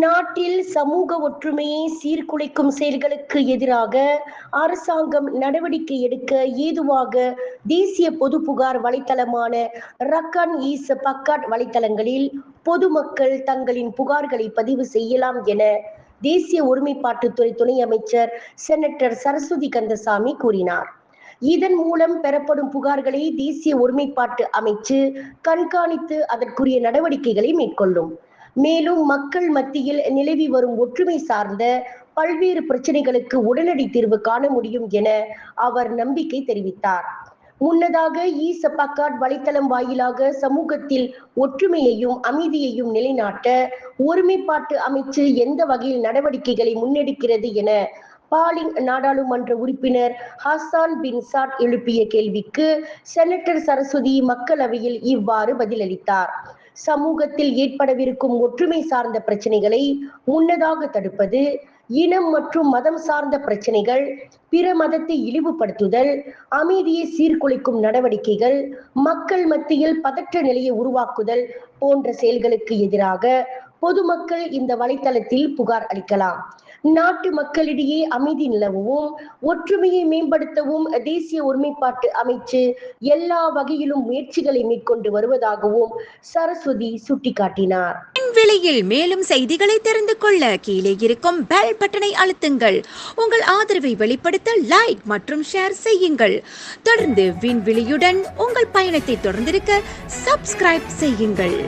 நாட்டில் சமூக ஒற்றுமையை சீர்குலைக்கும் செயல்களுக்கு எதிராக அரசாங்கம் நடவடிக்கை எடுக்க ஏதுவாக தேசிய பொது புகார் வலைத்தளமான ரக்கன் ஈஸ் பக்காட் வலைத்தளங்களில் பொதுமக்கள் தங்களின் புகார்களை பதிவு செய்யலாம் என தேசிய ஒருமைப்பாட்டுத்துறை துணை அமைச்சர் செனட்டர் சரஸ்வதி கந்தசாமி கூறினார். இதன் மூலம் பெறப்படும் புகார்களை தேசிய ஒருமைப்பாட்டு அமைச்சு கண்காணித்து அதற்குரிய நடவடிக்கைகளை மேற்கொள்ளும். மேலும் மக்கள் மத்தியில் நிலவி வரும் ஒற்றுமை சார்ந்த பல்வேறு பிரச்சனைகளுக்கு உடனடி தீர்வு காண முடியும் என அவர் நம்பிக்கை தெரிவித்தார். முன்னதாக இ சப்பாக்காட் வலைத்தளம் வாயிலாக சமூகத்தில் ஒற்றுமையையும் அமைதியையும் நிலைநாட்ட ஒருமைப்பாட்டு அமைச்சு எந்த வகையில் நடவடிக்கைகளை முன்னெடுக்கிறது என பாலிங் நாடாளுமன்ற உறுப்பினர் ஹசான் பின் சாட் எழுப்பிய கேள்விக்கு செனட்டர் சரஸ்வதி மக்களவையில் இவ்வாறு பதிலளித்தார். சமூகத்தில் ஏற்படவிருக்கும் ஒற்றுமை சார்ந்த பிரச்சனைகளை முன்னதாக தடுப்பது இனம் மற்றும் மதம் சார்ந்த பிரச்சனைகள் பிற மதத்தை இழிவுபடுத்துதல் அமைதியை சீர்குலைக்கும் நடவடிக்கைகள் மக்கள் மத்தியில் பதற்ற நிலையை உருவாக்குதல் போன்ற செயல்களுக்கு எதிராக பொதுமக்கள் இந்த வலைத்தளத்தில் புகார் அளிக்கலாம். நாட்டு மக்களிடையே அமைதி நிலவவும் ஒற்றுமையை மேம்படுத்தவும் தேசிய ஒருமைப்பாட்டு அமைச்சு எல்லா வகையிலும் முயற்சிகளை மேற்கொண்டு வருவதாகவும் சரஸ்வதி சுட்டிக்காட்டினார். விலையில் மேலும் செய்திகளை தெரிந்து கொள்ள கீழே இருக்கும் பெல் பட்டனை அழுத்துங்கள். உங்கள் ஆதரவை வெளிப்படுத்த லைக் மற்றும் ஷேர் செய்யுங்கள். தொடர்ந்து விண்வெளியுடன் உங்கள் பயணத்தை தொடர்ந்திருக்க சப்ஸ்கிரைப் செய்யுங்கள்.